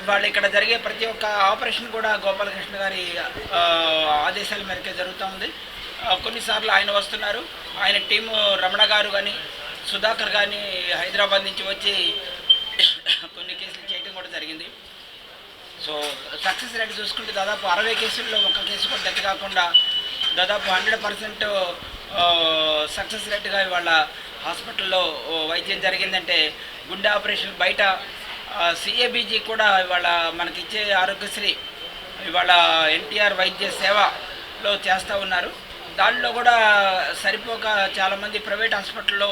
ఇవాళ ఇక్కడ జరిగే ప్రతి ఒక్క ఆపరేషన్ కూడా గోపాలకృష్ణ గారి ఆదేశాల మేరకే జరుగుతూ ఉంది. కొన్నిసార్లు ఆయన వస్తున్నారు. ఆయన టీము రమణ గారు కానీ సుధాకర్ కానీ హైదరాబాద్ నుంచి వచ్చి కొన్ని కేసులు చేయడం కూడా జరిగింది. సో సక్సెస్ రేట్ చూసుకుంటే దాదాపు అరవై కేసుల్లో ఒక కేసు కూడా దత్తి కాకుండా దాదాపు హండ్రెడ్ పర్సెంట్ సక్సెస్ రేట్గా ఇవాళ హాస్పిటల్లో వైద్యం జరిగిందంటే గుండె ఆపరేషన్ బయట సిఏబీజీ కూడా ఇవాళ మనకిచ్చే ఆరోగ్యశ్రీ ఇవాళ ఎన్టీఆర్ వైద్య సేవలో చేస్తూ ఉన్నారు. దానిలో కూడా సరిపోక చాలామంది ప్రైవేట్ హాస్పిటల్లో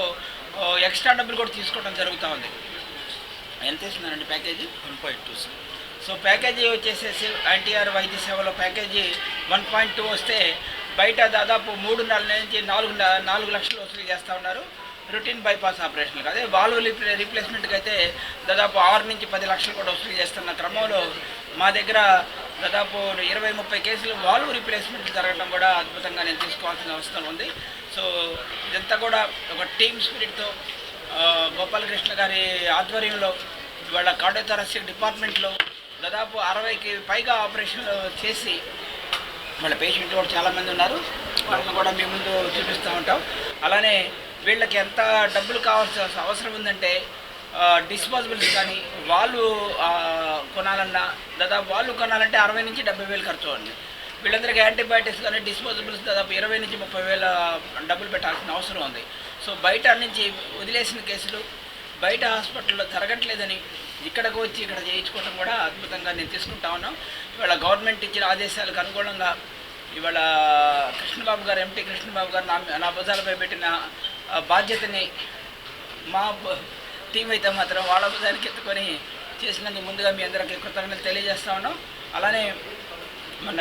ఎక్స్ట్రా డబ్బులు కూడా తీసుకోవడం జరుగుతూ ఉంది. ఎంత ఇస్తున్నారండి package? One point two so package వచ్చేసేసి ఎన్టీఆర్ వైద్య సేవలో ప్యాకేజీ వన్ పాయింట్ టూ వస్తే బయట దాదాపు మూడున్నర నుంచి నాలుగు నాలుగు లక్షలు వసూలు చేస్తూ ఉన్నారు. రొటీన్ బైపాస్ ఆపరేషన్ కాదు. వాల్వ్ రీప్లే రీప్లేస్మెంట్కి అయితే దాదాపు ఆరు నుంచి పది లక్షలు కూడా వసూలు చేస్తున్న క్రమంలో మా దగ్గర దాదాపు ఇరవై ముప్పై కేసులు వాల్వ్ రీప్లేస్మెంట్ జరగడం కూడా అద్భుతంగా నేను తీసుకోవాల్సిన అవసరం ఉంది. సో ఇదంతా కూడా ఒక టీమ్ స్పిరిట్తో గోపాలకృష్ణ గారి ఆధ్వర్యంలో వాళ్ళ కార్డియోథారసిక్ డిపార్ట్మెంట్లో దాదాపు అరవైకి పైగా ఆపరేషన్లు చేసి వాళ్ళ పేషెంట్లు కూడా చాలామంది ఉన్నారు. వాళ్ళని కూడా మీ ముందు చూపిస్తూ ఉంటాం. అలానే వీళ్ళకి ఎంత డబ్బులు కావాల్సిన అవసరం ఉందంటే డిస్పోజబుల్స్ కానీ వాళ్ళు కొనాలన్నా దాదాపు వాళ్ళు కొనాలంటే అరవై నుంచి డెబ్బై వేలు ఖర్చు అండి వీళ్ళందరికీ యాంటీబయాటిక్స్ కానీ డిస్పోజబుల్స్ దాదాపు ఇరవై నుంచి ముప్పై వేల డబ్బులు పెట్టాల్సిన అవసరం ఉంది. సో బయట నుంచి వదిలేసిన కేసులు బయట హాస్పిటల్లో జరగట్లేదని ఇక్కడికి వచ్చి ఇక్కడ చేయించుకోవడం కూడా అద్భుతంగా నేను తీసుకుంటా ఉన్నాం ఇవాళ గవర్నమెంట్ ఇచ్చిన ఆదేశాలకు అనుగుణంగా ఇవాళ కృష్ణబాబు గారు ఎంటీ కృష్ణబాబు గారు నా నా భుజాలపై పెట్టిన బాధ్యతని మా టీం అయితే మాత్రం వాళ్ళ దానికి ఎత్తుకొని చేసినందుకు ముందుగా మీ అందరికీ కృతజ్ఞతలు తెలియజేస్తా ఉన్నాం. అలానే మొన్న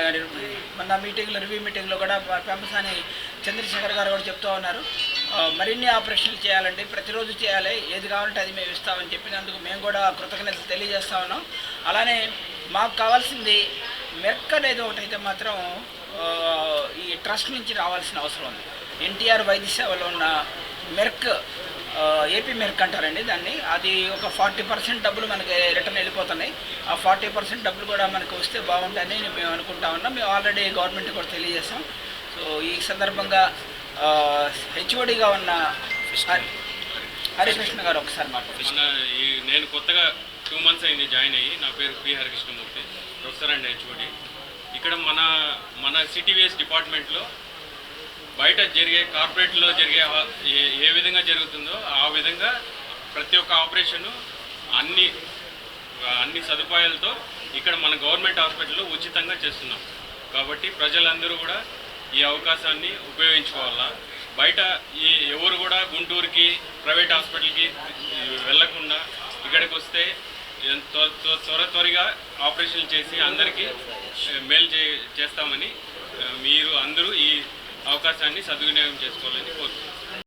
మొన్న మీటింగ్లో రివ్యూ మీటింగ్లో కూడా పెంపసాని చంద్రశేఖర్ గారు కూడా చెప్తూ ఉన్నారు. మరిన్ని ఆపరేషన్లు చేయాలండి ప్రతిరోజు చేయాలి. ఏది కావాలంటే అది మేము ఇస్తామని చెప్పినందుకు మేము కూడా కృతజ్ఞతలు తెలియజేస్తా ఉన్నాం. అలానే మాకు కావాల్సింది మెర్క్ అనేది ఒకటైతే మాత్రం ఈ ట్రస్ట్ నుంచి రావాల్సిన అవసరం ఉంది. ఎన్టీఆర్ వైద్య సేవలో ఉన్న మెర్క్ ఏపీ మెర్క్ అంటారండి దాన్ని. అది ఒక ఫార్టీ పర్సెంట్ డబ్బులు మనకి రిటర్న్ వెళ్ళిపోతున్నాయి. ఆ ఫార్టీ పర్సెంట్ డబ్బులు కూడా మనకు వస్తే బాగుంటుందని మేము అనుకుంటా ఉన్నాం. మేము ఆల్రెడీ గవర్నమెంట్ కూడా తెలియజేస్తాం సో ఈ సందర్భంగా హెచ్ఓడిగా ఉన్న హరికృష్ణ గారు ఒకసారి మాట్లాడారు నేను కొత్తగా టూ మంత్స్ అయింది జాయిన్ అయ్యి. నా పేరు P Harikrishnamurthy professor and HOD. ఇక్కడ మన మన సిటీవీఎస్ డిపార్ట్మెంట్లో బయట జరిగే కార్పొరేట్లో జరిగే ఏ ఏ విధంగా జరుగుతుందో ఆ విధంగా ప్రతి ఒక్క ఆపరేషను అన్ని అన్ని సదుపాయాలతో ఇక్కడ మన గవర్నమెంట్ హాస్పిటల్లో ఉచితంగా చేస్తున్నాం. కాబట్టి ప్రజలందరూ కూడా ఈ అవకాశాన్ని ఉపయోగించుకోవాలా. బయట ఈ ఎవరు కూడా గుంటూరుకి ప్రైవేట్ హాస్పిటల్కి వెళ్ళకుండా ఇక్కడికి వస్తే త్వర- త్వరగా ఆపరేషన్ చేసి అందరికీ మేలు చే చేస్తామని మీరు అందరూ ఈ అవకాశాన్ని సద్వినియోగం చేసుకోవాలని కోరుతున్నాను.